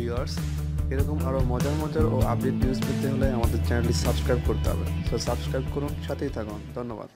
Viewers এরকম আরও মজার মজার ও আপডেট নিউজ পেতে হলে আমাদের চ্যানেলটি সাবস্ক্রাইব করতে হবে। তো সাবস্ক্রাইব করুন, সাথেই থাকুন। ধন্যবাদ।